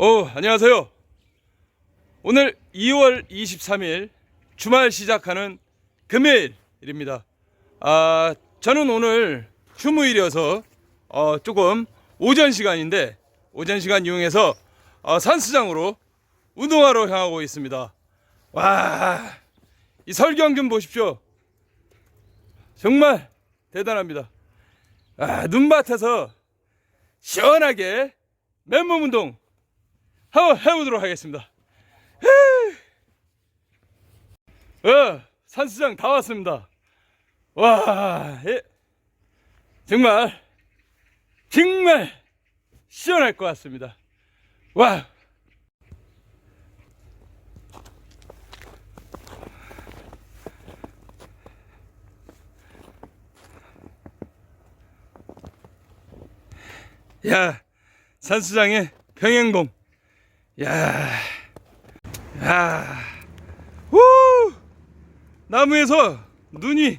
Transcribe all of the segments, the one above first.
어, 안녕하세요. 오늘 2월 23일 주말 시작하는 금요일입니다. 아, 저는 오늘 휴무일이어서 어, 조금 오전 시간인데 오전 시간 이용해서 어, 산수장으로 운동하러 향하고 있습니다. 와, 이 설경 좀 보십시오. 정말 대단합니다. 아, 눈밭에서 시원하게 맨몸 운동 한번 해보도록 하겠습니다. 어, 산수장 다 왔습니다. 와, 예. 정말, 정말 시원할 것 같습니다. 와. 야, 산수장의 평행봉. 야, 야, 후, 나무에서 눈이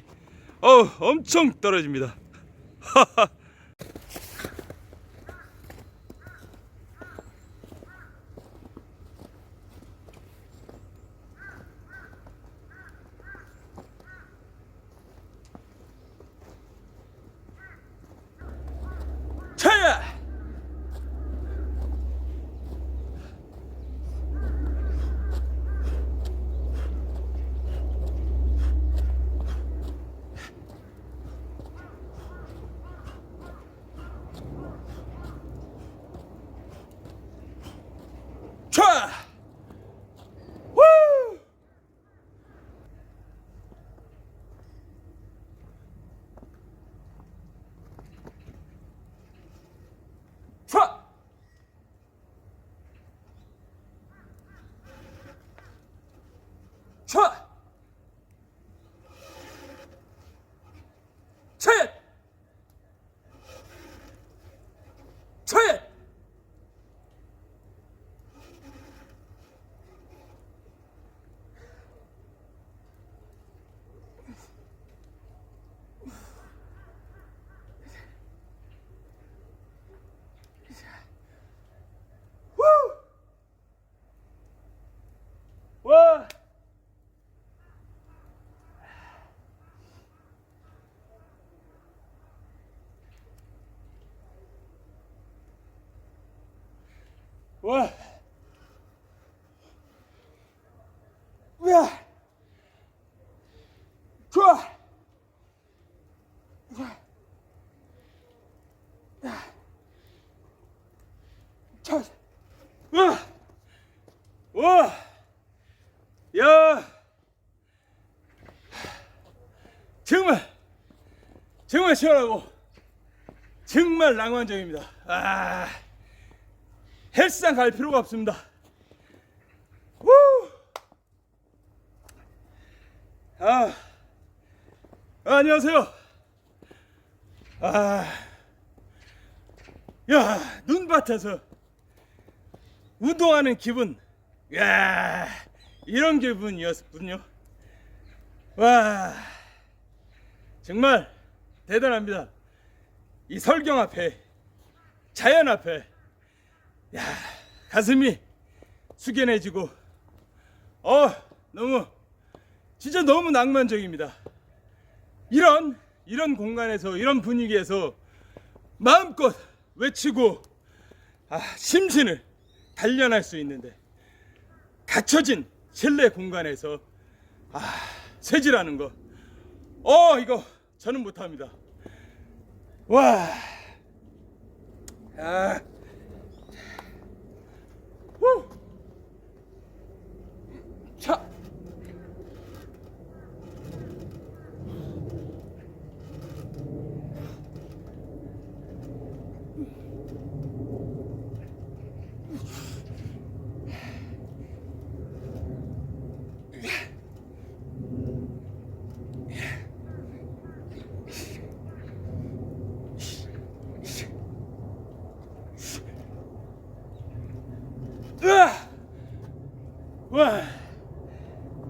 어 엄청 떨어집니다. 차야! 차! 후! 차! 차! 차! 차! 와! 와! 와! 좋아! 자, 와! 와! 야 정말 정말 시원하고 정말 낭만적입니다 아 헬스장 갈 필요가 없습니다 후! 아, 아 안녕하세요 아, 야 눈밭에서 운동하는 기분 야 이런 기분이었군요. 와, 정말 대단합니다. 이 설경 앞에, 자연 앞에, 야, 가슴이 숙연해지고, 어, 너무, 진짜 너무 낭만적입니다. 이런, 이런 공간에서, 이런 분위기에서 마음껏 외치고, 아, 심신을 단련할 수 있는데, 갇혀진 실내 공간에서 아 쇠질하는 거. 어 이거 저는 못합니다. 와. 아. 와,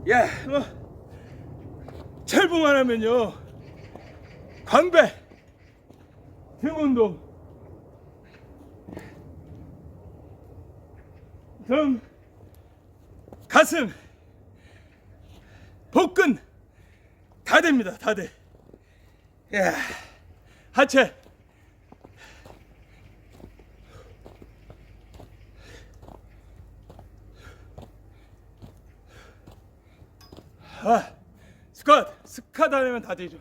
야, 뭐 철봉 하나면요, 광배, 등운동, 등, 가슴, 복근 다 됩니다. 다 돼. 야, 하체. 아, 스쿼트, 스쿼트 하면 다 되죠.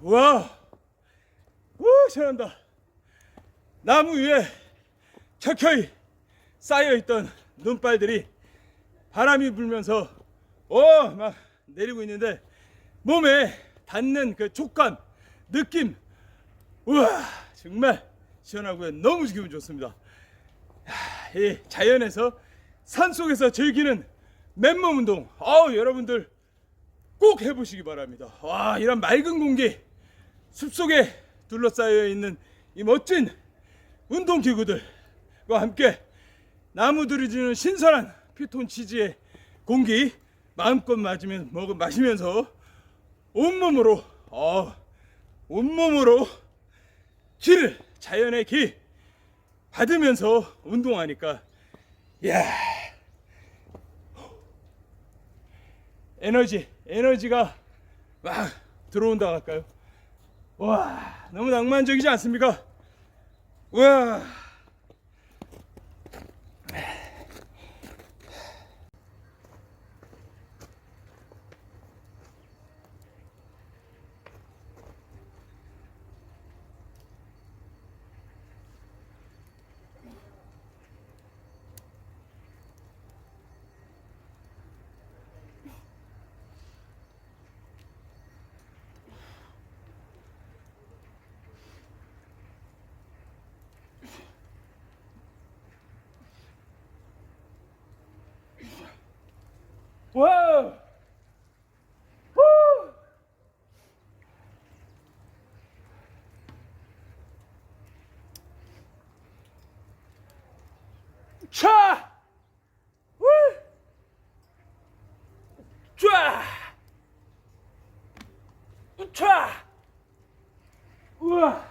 와, 우 잘한다. 나무 위에 켜켜이 쌓여 있던 눈발들이 바람이 불면서 어 막 내리고 있는데 몸에 닿는 그 촉감, 느낌, 우와 정말 시원하고요. 너무 기분 좋습니다. 야, 이 자연에서 산 속에서 즐기는 맨몸 운동, 아우 여러분들 꼭 해보시기 바랍니다. 와 이런 맑은 공기, 숲속에 둘러싸여 있는 이 멋진 운동 기구들과 함께 나무들이 주는 신선한 피톤 치즈의 공기 마음껏 마시면 먹 마시면서 온몸으로 어 온몸으로 기를 자연의 기 받으면서 운동하니까 야 에너지 에너지가 막 들어온다 할까요? 와 너무 낭만적이지 않습니까? 와 와! 후! 차! 후! 쫙! 우차! 우와!